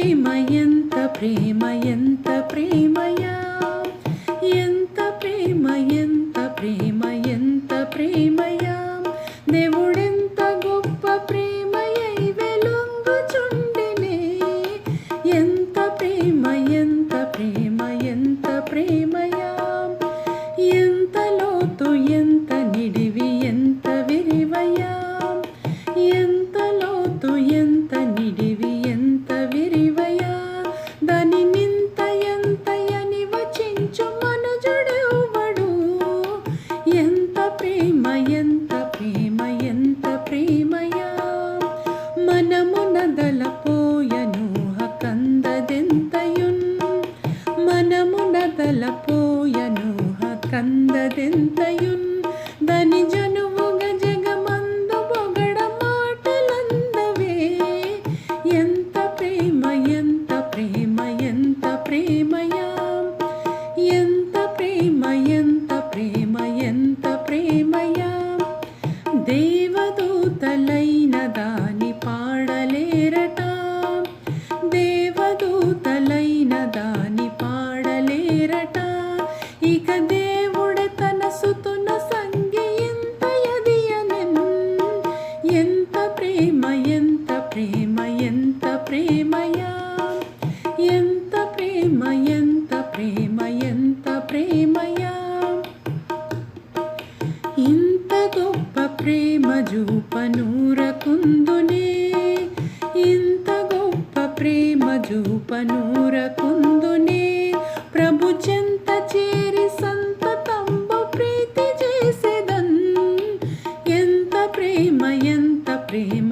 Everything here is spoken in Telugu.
ప్రేమ ఎంత ప్రేమ ఎంత ప్రేమయా? ఎంత ప్రేమ ఎంత ప్రేమ ఎంత ప్రేమ మనమునదలపోయను కందదెంతయున్? దని జనువుగ జగమందు పొగడ మాటలందవే. ఎంత ప్రేమ ఎంత ప్రేమ ఎంత ప్రేమయా? ఎంత ప్రేమ ఎంత ప్రేమ ఎంత ప్రేమయా? దేవదూతలైన దాని పాడలేరట. దేవదూతలై ఎంత ప్రేమయా ఇంత గొప్ప ప్రేమ జూపనూరకుందునే ఇంత గొప్ప ప్రేమ జూపనూరకుందునే ప్రభు చెంత చేరి సంతతంబు ప్రీతి చేసేదన్. ఎంత ప్రేమ ఎంత ప్రేమ